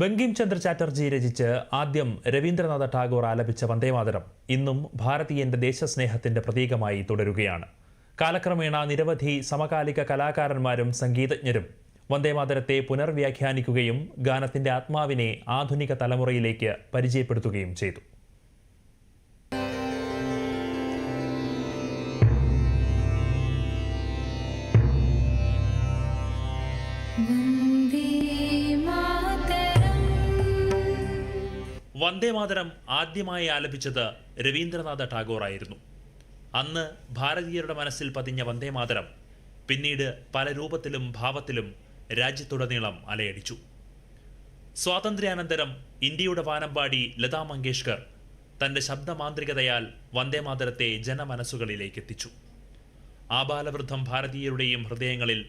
ബങ്കിം ചന്ദ്ര ചാറ്റർജി രചിച്ച് ആദ്യം രവീന്ദ്രനാഥ ടാഗോർ ആലപിച്ച വന്ദേമാതരം ഇന്നും ഭാരതീയന്റെ ദേശസ്നേഹത്തിന്റെ പ്രതീകമായി തുടരുകയാണ്. കാലക്രമേണ നിരവധി സമകാലിക കലാകാരന്മാരും സംഗീതജ്ഞരും വന്ദേമാതരത്തെ പുനർവ്യാഖ്യാനിക്കുകയും ഗാനത്തിന്റെ ആത്മാവിനെ ആധുനിക തലമുറയിലേക്ക് പരിചയപ്പെടുത്തുകയും ചെയ്തു. വന്ദേമാതരം ആദ്യമായി ആലപിച്ചത് രവീന്ദ്രനാഥ ടാഗോർ ആയിരുന്നു. അന്ന് ഭാരതീയരുടെ മനസ്സിൽ പതിഞ്ഞ വന്ദേമാതരം പിന്നീട് പല രൂപത്തിലും ഭാവത്തിലും രാജ്യത്തുടനീളം അലയടിച്ചു. സ്വാതന്ത്ര്യാനന്തരം ഇന്ത്യയുടെ വാനമ്പാടി ലതാ മങ്കേഷ്കർ തന്റെ ശബ്ദമാന്ത്രികതയാൽ വന്ദേമാതരത്തെ ജനമനസ്സുകളിലേക്ക് എത്തിച്ചു ആബാലവൃദ്ധം ഭാരതീയരുടെയും ഹൃദയങ്ങളിൽ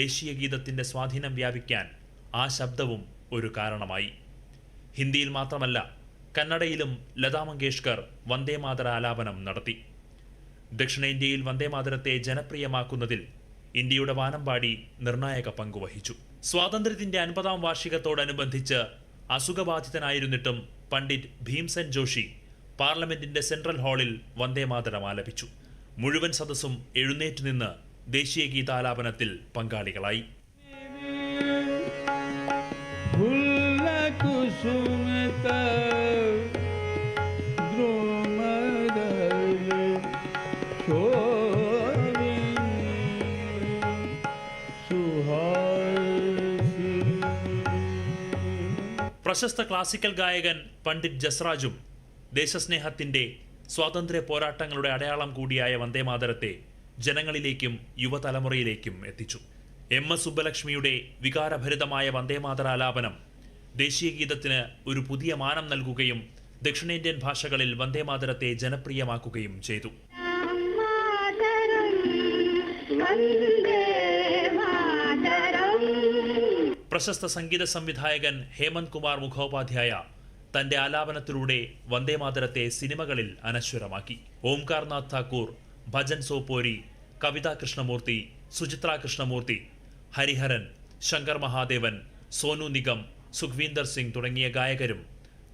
ദേശീയ ഗീതത്തിന്റെ സ്വാധീനം വ്യാപിക്കാൻ ആ ശബ്ദവും ഒരു കാരണമായി. ഹിന്ദിയിൽ മാത്രമല്ല കന്നഡയിലും ലതാ മങ്കേഷ്കർ വന്ദേമാതര ആലാപനം നടത്തി. ദക്ഷിണേന്ത്യയിൽ വന്ദേമാതരത്തെ ജനപ്രിയമാക്കുന്നതിൽ ഇന്ത്യയുടെ വാനമ്പാടി നിർണായക പങ്കുവഹിച്ചു സ്വാതന്ത്ര്യത്തിന്റെ അൻപതാം വാർഷികത്തോടനുബന്ധിച്ച് അസുഖബാധിതനായിരുന്നിട്ടും പണ്ഡിറ്റ് ഭീംസൻ ജോഷി പാർലമെന്റിന്റെ സെൻട്രൽ ഹാളിൽ വന്ദേമാതരം ആലപിച്ചു. മുഴുവൻ സദസ്സും എഴുന്നേറ്റുനിന്ന് ദേശീയ ഗീതാലാപനത്തിൽ പങ്കാളികളായി. പ്രശസ്ത ക്ലാസിക്കൽ ഗായകൻ പണ്ഡിറ്റ് ജസ്രാജും ദേശസ്നേഹത്തിന്റെ സ്വാതന്ത്ര്യ പോരാട്ടങ്ങളുടെ അടയാളം കൂടിയായ വന്ദേമാതരത്തെ ജനങ്ങളിലേക്കും യുവതലമുറയിലേക്കും എത്തിച്ചു. എം എസ് സുബ്ബലക്ഷ്മിയുടെ വികാരഭരിതമായ വന്ദേമാതരാലാപനം ആലാപനം ഗീതത്തിന് ഒരു പുതിയ മാനം നൽകുകയും ദക്ഷിണേന്ത്യൻ ഭാഷകളിൽ വന്ദേമാതരത്തെ ജനപ്രിയമാക്കുകയും ചെയ്തു. പ്രശസ്ത സംഗീത സംവിധായകൻ ഹേമന്ത് കുമാർ മുഖോപാധ്യായ തന്റെ ആലാപനത്തിലൂടെ വന്ദേമാതരത്തെ സിനിമകളിൽ അനശ്വരമാക്കി. ഓംകാർനാഥ് താക്കൂർ ഭജൻ സോപോരി കവിത കൃഷ്ണമൂർത്തി സുചിത്ര കൃഷ്ണമൂർത്തി ഹരിഹരൻ ശങ്കർ മഹാദേവൻ സോനു നിഗം സുഖ്വീന്ദർ സിംഗ് തുടങ്ങിയ ഗായകരും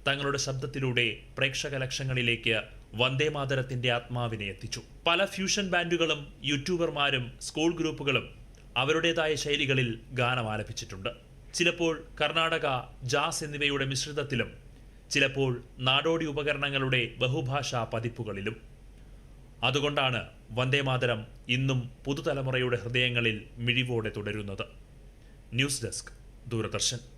തങ്ങളുടെ ശബ്ദത്തിലൂടെ പ്രേക്ഷക ലക്ഷങ്ങളിലേക്ക് വന്ദേമാതരത്തിന്റെ ആത്മാവിനെ എത്തിച്ചു. പല ഫ്യൂഷൻ ബാൻഡുകളും യൂട്യൂബർമാരും സ്കൂൾ ഗ്രൂപ്പുകളും അവരുടേതായ ശൈലികളിൽ ഗാനം ആലപിച്ചിട്ടുണ്ട് ചിലപ്പോൾ കർണാടക ജാസ് എന്നിവയുടെ മിശ്രിതത്തിലും ചിലപ്പോൾ നാടോടി ഉപകരണങ്ങളുടെ ബഹുഭാഷാ പതിപ്പുകളിലും. അതുകൊണ്ടാണ് വന്ദേമാതരം ഇന്നും പുതുതലമുറയുടെ ഹൃദയങ്ങളിൽ മിഴിവോടെ തുടരുന്നത്. News desk Doordarshan.